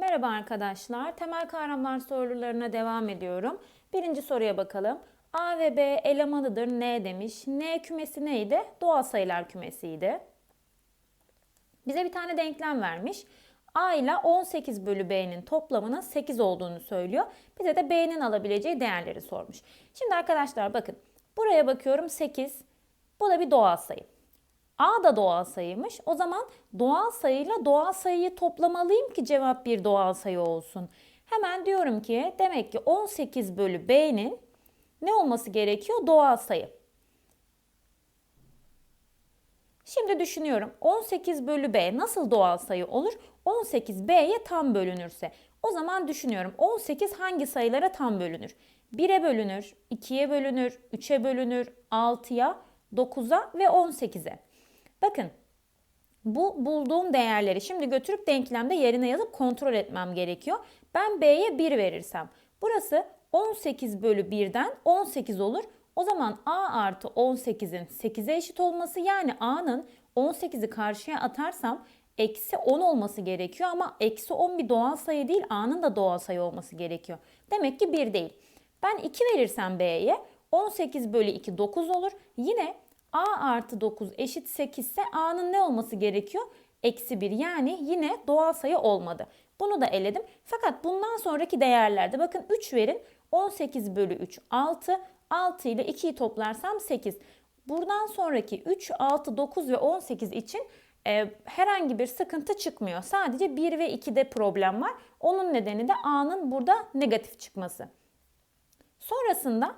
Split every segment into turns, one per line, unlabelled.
Merhaba arkadaşlar. Temel kavramlar sorularına devam ediyorum. Birinci soruya bakalım. A ve B elemanıdır N demiş. N kümesi neydi? Doğal sayılar kümesiydi. Bize bir tane denklem vermiş. A ile 18 bölü B'nin toplamının 8 olduğunu söylüyor. Bize de B'nin alabileceği değerleri sormuş. Şimdi arkadaşlar bakın. Buraya bakıyorum 8. Bu da bir doğal sayı. A da doğal sayıymış. O zaman doğal sayıyla doğal sayıyı toplamalıyım ki cevap bir doğal sayı olsun. Hemen diyorum ki demek ki 18 bölü B'nin ne olması gerekiyor? Doğal sayı. Şimdi düşünüyorum 18 bölü B nasıl doğal sayı olur? 18 B'ye tam bölünürse. O zaman düşünüyorum 18 hangi sayılara tam bölünür? 1'e bölünür, 2'ye bölünür, 3'e bölünür, 6'ya, 9'a ve 18'e. Bakın bu bulduğum değerleri şimdi götürüp denklemde yerine yazıp kontrol etmem gerekiyor. Ben B'ye 1 verirsem burası 18 bölü 1'den 18 olur. O zaman A artı 18'in 8'e eşit olması yani A'nın 18'i karşıya atarsam eksi 10 olması gerekiyor ama eksi 10 bir doğal sayı değil A'nın da doğal sayı olması gerekiyor. Demek ki 1 değil. Ben 2 verirsem B'ye 18 bölü 2 9 olur. Yine A artı 9 eşit 8 ise A'nın ne olması gerekiyor? Eksi 1 yani yine doğal sayı olmadı. Bunu da eledim. Fakat bundan sonraki değerlerde bakın 3 verin. 18 bölü 3 6. 6 ile 2'yi toplarsam 8. Buradan sonraki 3, 6, 9 ve 18 için e, herhangi bir sıkıntı çıkmıyor. Sadece 1 ve 2'de problem var. Onun nedeni de A'nın burada negatif çıkması. Sonrasında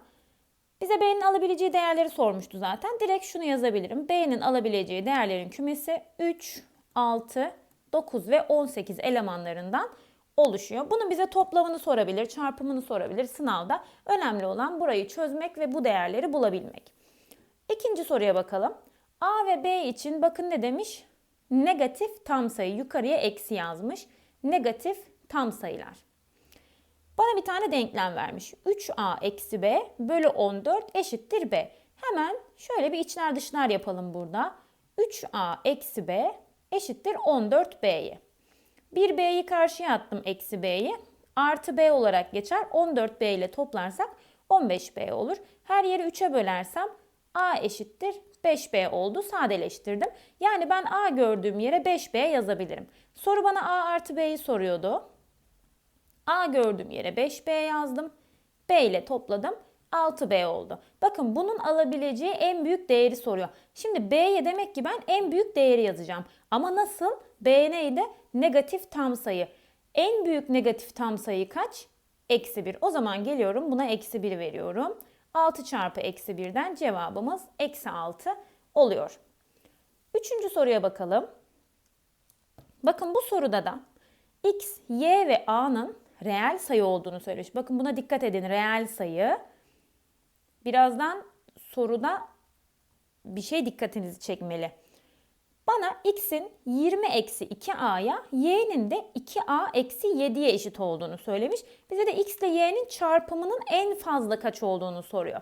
bize B'nin alabileceği değerleri sormuştu zaten. Direkt şunu yazabilirim. B'nin alabileceği değerlerin kümesi 3, 6, 9 ve 18 elemanlarından oluşuyor. Bunun bize toplamını sorabilir, çarpımını sorabilir sınavda. Önemli olan burayı çözmek ve bu değerleri bulabilmek. İkinci soruya bakalım. A ve B için bakın ne demiş? Negatif tam sayı yukarıya eksi yazmış. Negatif tam sayılar. Bana bir tane denklem vermiş. 3a eksi b bölü 14 eşittir b. Hemen şöyle bir içler dışlar yapalım burada. 3a eksi b eşittir 14b'ye. 1b'yi karşıya attım eksi b'yi. Artı b olarak geçer. 14b ile toplarsak 15b olur. Her yeri 3'e bölersem a eşittir 5b oldu. Sadeleştirdim. Yani ben a gördüğüm yere 5b yazabilirim. Soru bana a artı b'yi soruyordu. A gördüğüm yere 5B yazdım. B ile topladım. 6B oldu. Bakın bunun alabileceği en büyük değeri soruyor. Şimdi B'ye demek ki ben en büyük değeri yazacağım. Ama nasıl? B neydi? Negatif tam sayı. En büyük negatif tam sayı kaç? Eksi 1. O zaman geliyorum buna eksi 1 veriyorum. 6 çarpı eksi 1'den cevabımız eksi 6 oluyor. Üçüncü soruya bakalım. Bakın bu soruda da x, y ve a'nın reel sayı olduğunu söylemiş. Bakın buna dikkat edin. Reel sayı. Birazdan soruda bir şey dikkatinizi çekmeli. Bana x'in 20 eksi 2a'ya y'nin de 2a eksi 7'ye eşit olduğunu söylemiş. Bize de x ile y'nin çarpımının en fazla kaç olduğunu soruyor.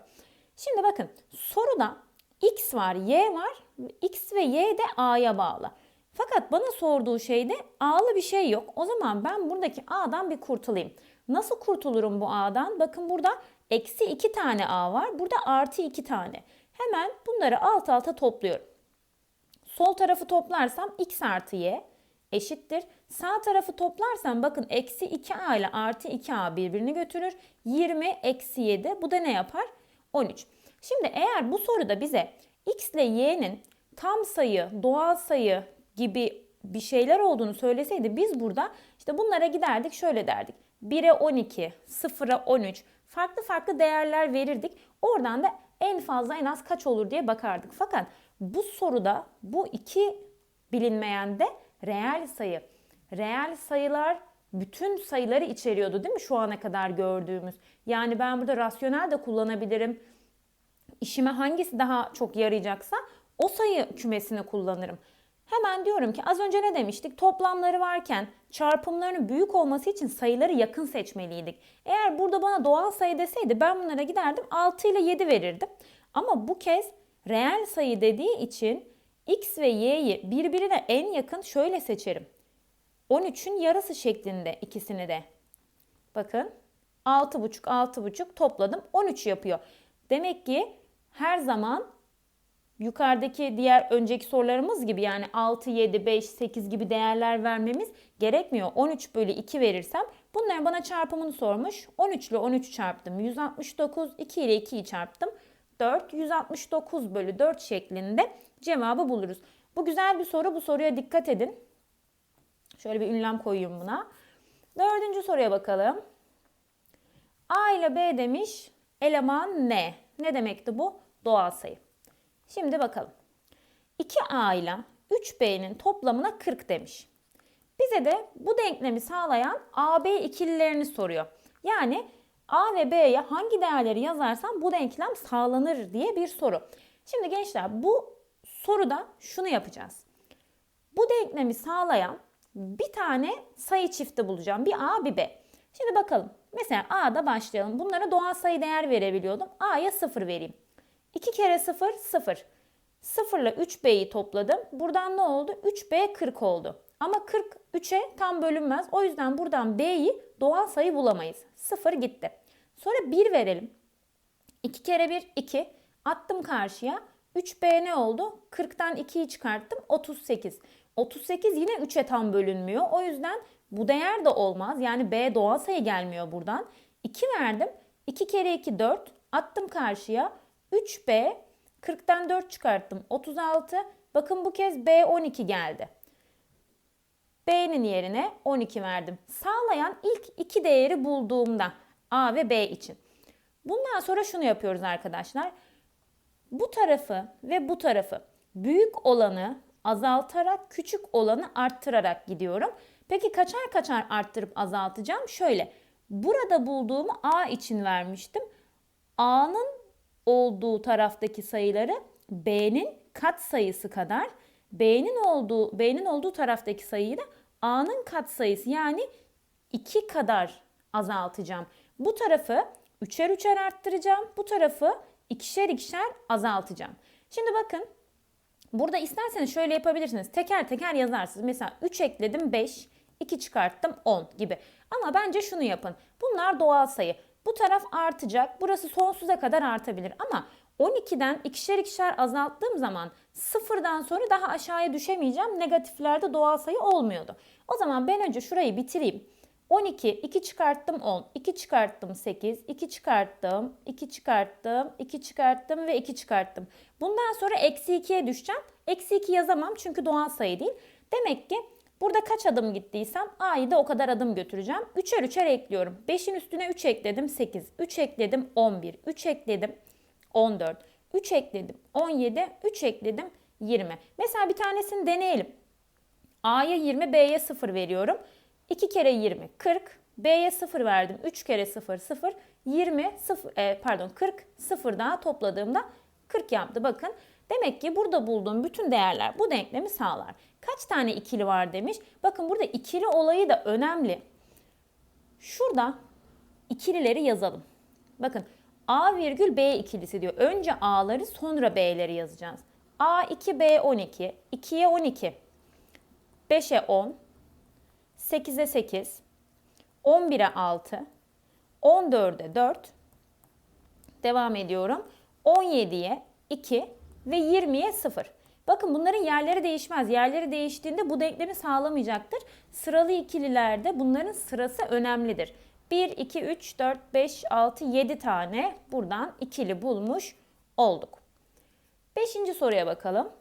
Şimdi bakın soruda x var, y var. x ve y de a'ya bağlı. Fakat bana sorduğu şeyde A'lı bir şey yok. O zaman ben buradaki A'dan bir kurtulayım. Nasıl kurtulurum bu A'dan? Bakın burada eksi 2 tane A var. Burada artı 2 tane. Hemen bunları alt alta topluyorum. Sol tarafı toplarsam x artı y eşittir. Sağ tarafı toplarsam bakın eksi 2a ile artı 2a birbirini götürür. 20 eksi 7 bu da ne yapar? 13. Şimdi eğer bu soruda bize x ile y'nin tam sayı, doğal sayı, gibi bir şeyler olduğunu söyleseydi biz burada işte bunlara giderdik şöyle derdik. 1'e 12, 0'a 13 farklı farklı değerler verirdik. Oradan da en fazla en az kaç olur diye bakardık. Fakat bu soruda bu iki bilinmeyen de reel sayı. Reel sayılar bütün sayıları içeriyordu değil mi şu ana kadar gördüğümüz? Yani ben burada rasyonel de kullanabilirim. İşime hangisi daha çok yarayacaksa o sayı kümesini kullanırım. Hemen diyorum ki az önce ne demiştik? Toplamları varken çarpımlarının büyük olması için sayıları yakın seçmeliydik. Eğer burada bana doğal sayı deseydi ben bunlara giderdim 6 ile 7 verirdim. Ama bu kez reel sayı dediği için x ve y'yi birbirine en yakın şöyle seçerim. 13'ün yarısı şeklinde ikisini de. Bakın 6,5 6,5 topladım 13 yapıyor. Demek ki her zaman yukarıdaki diğer önceki sorularımız gibi yani 6, 7, 5, 8 gibi değerler vermemiz gerekmiyor. 13 bölü 2 verirsem bunların bana çarpımını sormuş. 13 ile 13 çarptım 169, 2 ile 2'yi çarptım 4, 169 bölü 4 şeklinde cevabı buluruz. Bu güzel bir soru. Bu soruya dikkat edin. Şöyle bir ünlem koyayım buna. Dördüncü soruya bakalım. A ile B demiş. Eleman ne? Ne demekti bu? Doğal sayı. Şimdi bakalım. 2A ile 3B'nin toplamına 40 demiş. Bize de bu denklemi sağlayan AB ikililerini soruyor. Yani A ve B'ye hangi değerleri yazarsam bu denklem sağlanır diye bir soru. Şimdi gençler bu soruda şunu yapacağız. Bu denklemi sağlayan bir tane sayı çifti bulacağım. Bir A bir B. Şimdi bakalım. Mesela A'da başlayalım. Bunlara doğal sayı değer verebiliyordum. A'ya 0 vereyim. 2 kere 0 0. 0 ile 3B'yi topladım. Buradan ne oldu? 3B 40 oldu. Ama 40 3'e tam bölünmez. O yüzden buradan B'yi doğal sayı bulamayız. 0 gitti. Sonra 1 verelim. 2 kere 1 2. Attım karşıya. 3B ne oldu? 40'tan 2'yi çıkarttım. 38. 38 yine 3'e tam bölünmüyor. O yüzden bu değer de olmaz. Yani B doğal sayı gelmiyor buradan. 2 verdim. 2 kere 2 4. Attım karşıya. 3B 40'tan 4 çıkarttım. 36. Bakın bu kez B 12 geldi. B'nin yerine 12 verdim. Sağlayan ilk iki değeri bulduğumda A ve B için. Bundan sonra şunu yapıyoruz arkadaşlar. Bu tarafı ve bu tarafı büyük olanı azaltarak küçük olanı arttırarak gidiyorum. Peki kaçar kaçar arttırıp azaltacağım? Şöyle. Burada bulduğumu A için vermiştim. A'nın olduğu taraftaki sayıları B'nin kat sayısı kadar, B'nin olduğu B'nin olduğu taraftaki sayıyı da A'nın kat sayısı yani 2 kadar azaltacağım. Bu tarafı üçer üçer arttıracağım. Bu tarafı ikişer ikişer azaltacağım. Şimdi bakın burada isterseniz şöyle yapabilirsiniz. Teker teker yazarsınız. Mesela 3 ekledim 5, 2 çıkarttım 10 gibi. Ama bence şunu yapın. Bunlar doğal sayı. Bu taraf artacak. Burası sonsuza kadar artabilir. Ama 12'den ikişer ikişer azalttığım zaman sıfırdan sonra daha aşağıya düşemeyeceğim. Negatiflerde doğal sayı olmuyordu. O zaman ben önce şurayı bitireyim. 12, 2 çıkarttım 10, 2 çıkarttım 8, 2 çıkarttım, 2 çıkarttım, 2 çıkarttım ve 2 çıkarttım. Bundan sonra eksi 2'ye düşeceğim. Eksi 2 yazamam çünkü doğal sayı değil. Demek ki burada kaç adım gittiysem A'yı da o kadar adım götüreceğim. Üçer üçer ekliyorum. 5'in üstüne 3 ekledim 8, 3 ekledim 11, 3 ekledim 14, 3 ekledim 17, 3 ekledim 20. Mesela bir tanesini deneyelim. A'ya 20, B'ye 0 veriyorum. 2 kere 20 40. B'ye 0 verdim. 3 kere 0 0. 20 0 e, pardon 40 0 daha topladığımda 40 yaptı. Bakın demek ki burada bulduğum bütün değerler bu denklemi sağlar. Kaç tane ikili var demiş. Bakın burada ikili olayı da önemli. Şurada ikilileri yazalım. Bakın A virgül B ikilisi diyor. Önce A'ları sonra B'leri yazacağız. A 2 B 12. 2'ye 12. 5'e 10. 8'e 8, 11'e 6, 14'e 4, devam ediyorum. 17'ye 2 ve 20'ye 0. Bakın bunların yerleri değişmez. Yerleri değiştiğinde bu denklemi sağlamayacaktır. Sıralı ikililerde bunların sırası önemlidir. 1, 2, 3, 4, 5, 6, 7 tane buradan ikili bulmuş olduk. Beşinci soruya bakalım.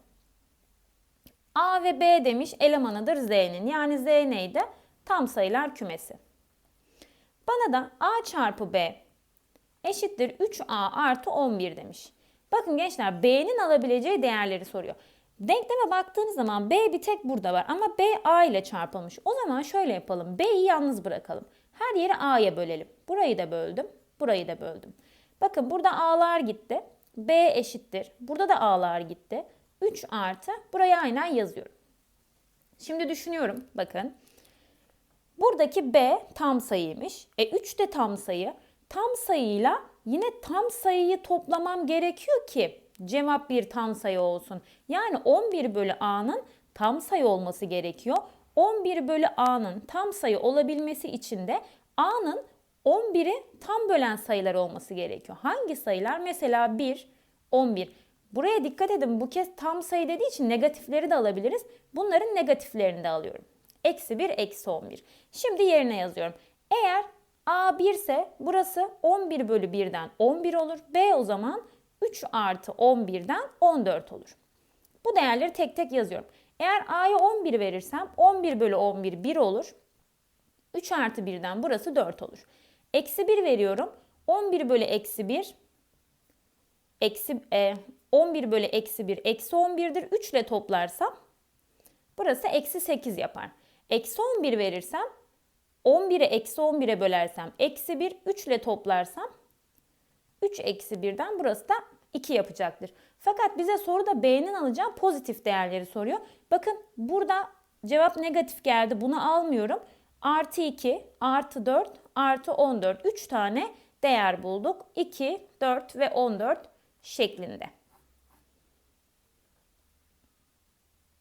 A ve B demiş elemanıdır Z'nin. Yani Z neydi? Tam sayılar kümesi. Bana da A çarpı B eşittir 3A artı 11 demiş. Bakın gençler B'nin alabileceği değerleri soruyor. Denkleme baktığınız zaman B bir tek burada var ama B A ile çarpılmış. O zaman şöyle yapalım. B'yi yalnız bırakalım. Her yeri A'ya bölelim. Burayı da böldüm. Burayı da böldüm. Bakın burada A'lar gitti. B eşittir. Burada da A'lar gitti. 3 artı buraya aynen yazıyorum. Şimdi düşünüyorum bakın. Buradaki B tam sayıymış. E 3 de tam sayı. Tam sayıyla yine tam sayıyı toplamam gerekiyor ki cevap bir tam sayı olsun. Yani 11 bölü A'nın tam sayı olması gerekiyor. 11 bölü a'nın tam sayı olabilmesi için de a'nın 11'i tam bölen sayılar olması gerekiyor. Hangi sayılar? Mesela 1, 11. Buraya dikkat edin bu kez tam sayı dediği için negatifleri de alabiliriz. Bunların negatiflerini de alıyorum. Eksi 1, eksi 11. Şimdi yerine yazıyorum. Eğer A 1 ise burası 11 bölü 1'den 11 olur. B o zaman 3 artı 11'den 14 olur. Bu değerleri tek tek yazıyorum. Eğer A'ya 11 verirsem 11 bölü 11 1 olur. 3 artı 1'den burası 4 olur. Eksi 1 veriyorum. 11 bölü eksi 1 eksi, e, 11 bölü eksi 1 eksi 11'dir. 3 ile toplarsam burası eksi 8 yapar. Eksi 11 verirsem 11'i eksi 11'e bölersem eksi 1, 3 ile toplarsam 3 eksi 1'den burası da 2 yapacaktır. Fakat bize soruda B'nin alacağı pozitif değerleri soruyor. Bakın burada cevap negatif geldi. Bunu almıyorum. Artı 2, artı 4, artı 14. 3 tane değer bulduk. 2, 4 ve 14 şeklinde.